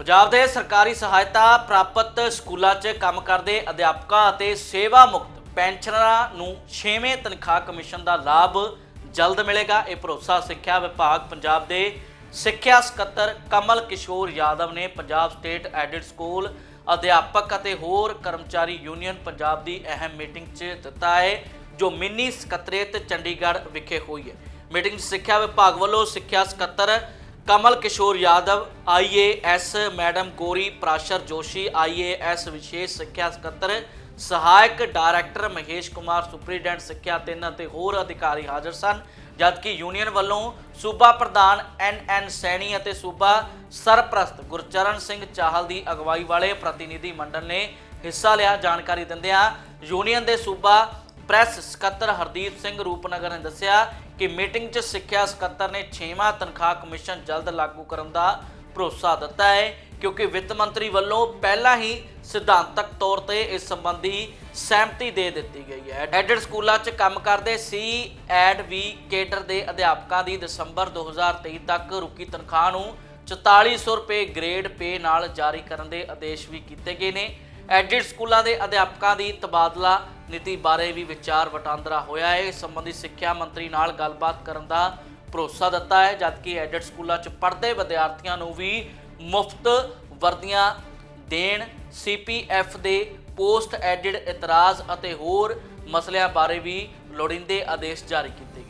ਪੰਜਾਬ ਦੇ ਸਰਕਾਰੀ ਸਹਾਇਤਾ ਪ੍ਰਾਪਤ ਸਕੂਲਾਂ 'ਚ ਕੰਮ ਕਰਦੇ ਅਧਿਆਪਕਾਂ ਅਤੇ ਸੇਵਾ ਮੁਕਤ ਪੈਨਸ਼ਨਰਾਂ ਨੂੰ 6ਵੇਂ ਤਨਖਾਹ ਕਮਿਸ਼ਨ ਦਾ ਲਾਭ ਜਲਦ ਮਿਲੇਗਾ। ਇਹ ਭਰੋਸਾ ਸਿੱਖਿਆ ਵਿਭਾਗ ਪੰਜਾਬ ਦੇ ਸਿੱਖਿਆ ਸਕੱਤਰ ਕਮਲ ਕਿਸ਼ੋਰ ਯਾਦਵ ਨੇ ਪੰਜਾਬ ਸਟੇਟ ਐਡਿਡ ਸਕੂਲ ਅਧਿਆਪਕ ਅਤੇ ਹੋਰ ਕਰਮਚਾਰੀ ਯੂਨੀਅਨ ਪੰਜਾਬ ਦੀ ਅਹਿਮ ਮੀਟਿੰਗ 'ਚ ਦਿੱਤਾ ਹੈ, ਜੋ ਮਿੰਨੀ ਸਕੱਤਰੇਤ ਚੰਡੀਗੜ੍ਹ ਵਿਖੇ ਹੋਈ ਹੈ। ਮੀਟਿੰਗ 'ਚ ਸਿੱਖਿਆ ਵਿਭਾਗ ਵੱਲੋਂ ਸਿੱਖਿਆ ਸਕੱਤਰ Kamal Kishore Yadav IAS madam Gori Prashar Joshi IAS ਵਿਸ਼ੇਸ਼ ਸਿੱਖਿਆ ਸਕੱਤਰ, ਸਹਾਇਕ ਡਾਇਰੈਕਟਰ ਮਹੇਸ਼ ਕੁਮਾਰ, ਸੁਪਰੀਡੈਂਟ ਸਿੱਖਿਆ ਤਿੰਨ ਅਤੇ ਹੋਰ ਅਧਿਕਾਰੀ ਹਾਜ਼ਰ ਸਨ, ਜਦਕਿ ਯੂਨੀਅਨ ਵੱਲੋਂ ਸੂਬਾ ਪ੍ਰਧਾਨ ਐਨ ਐਨ ਸੈਣੀ ਅਤੇ ਸੂਬਾ ਸਰਪ੍ਰਸਤ ਗੁਰਚਰਨ ਸਿੰਘ ਚਾਹਲ ਦੀ ਅਗਵਾਈ ਵਾਲੇ ਪ੍ਰਤੀਨਿਧੀ ਮੰਡਲ ਨੇ ਹਿੱਸਾ ਲਿਆ। ਜਾਣਕਾਰੀ ਦਿੰਦਿਆਂ ਯੂਨੀਅਨ ਦੇ ਸੂਬਾ ਪ੍ਰੈਸ ਸਕੱਤਰ ਹਰਦੀਪ ਸਿੰਘ ਰੂਪਨਗਰ ਨੇ ਦੱਸਿਆ ਕਿ ਮੀਟਿੰਗ 'ਚ ਸਿੱਖਿਆ ਸਕੱਤਰ ਨੇ 6ਵਾਂ ਤਨਖਾਹ ਕਮਿਸ਼ਨ ਜਲਦ ਲਾਗੂ ਕਰਨ ਦਾ ਭਰੋਸਾ ਦਿੱਤਾ ਹੈ, ਕਿਉਂਕਿ ਵਿੱਤ ਮੰਤਰੀ ਵੱਲੋਂ ਪਹਿਲਾਂ ਹੀ ਸਿਧਾਂਤਕ ਤੌਰ ਤੇ ਇਸ ਸੰਬੰਧੀ ਸਹਿਮਤੀ ਦੇ ਦਿੱਤੀ ਗਈ ਹੈ। ਐਡਡ ਸਕੂਲਾਂ 'ਚ ਕੰਮ ਕਰਦੇ ਸੀ ਐਡ ਵੀ ਕੇਡਰ ਦੇ ਅਧਿਆਪਕਾਂ ਦੀ ਦਸੰਬਰ 2023 ਤੱਕ ਰੁਕੀ ਤਨਖਾਹ ਨੂੰ 4400 ਰੁਪਏ ਗ੍ਰੇਡ ਪੇ ਨਾਲ ਜਾਰੀ ਕਰਨ ਦੇ ਆਦੇਸ਼ ਵੀ ਕੀਤੇ ਗਏ ਨੇ। ਐਡਿਟ ਸਕੂਲਾਂ ਦੇ ਅਧਿਆਪਕਾਂ ਦੀ ਤਬਾਦਲਾ ਨੀਤੀ ਬਾਰੇ ਵੀ ਵਿਚਾਰ ਵਟਾਂਦਰਾ ਹੋਇਆ ਹੈ। ਇਸ ਸੰਬੰਧੀ ਸਿੱਖਿਆ ਮੰਤਰੀ ਨਾਲ ਗੱਲਬਾਤ ਕਰਨ ਦਾ ਭਰੋਸਾ ਦਿੱਤਾ ਹੈ, ਜਦਕਿ ਐਡਿਟ ਸਕੂਲਾਂ 'ਚ ਪੜ੍ਹਦੇ ਵਿਦਿਆਰਥੀਆਂ ਨੂੰ ਵੀ ਮੁਫਤ ਵਰਦੀਆਂ ਦੇਣ ਸੀਪੀਐਫ ਦੇ ਪੋਸਟ ਐਡਿਡ ਇਤਰਾਜ਼ ਅਤੇ ਹੋਰ ਮਸਲਿਆਂ ਬਾਰੇ ਵੀ ਲੋੜੀਂਦੇ ਆਦੇਸ਼ ਜਾਰੀ ਕੀਤੇ ਗਏ।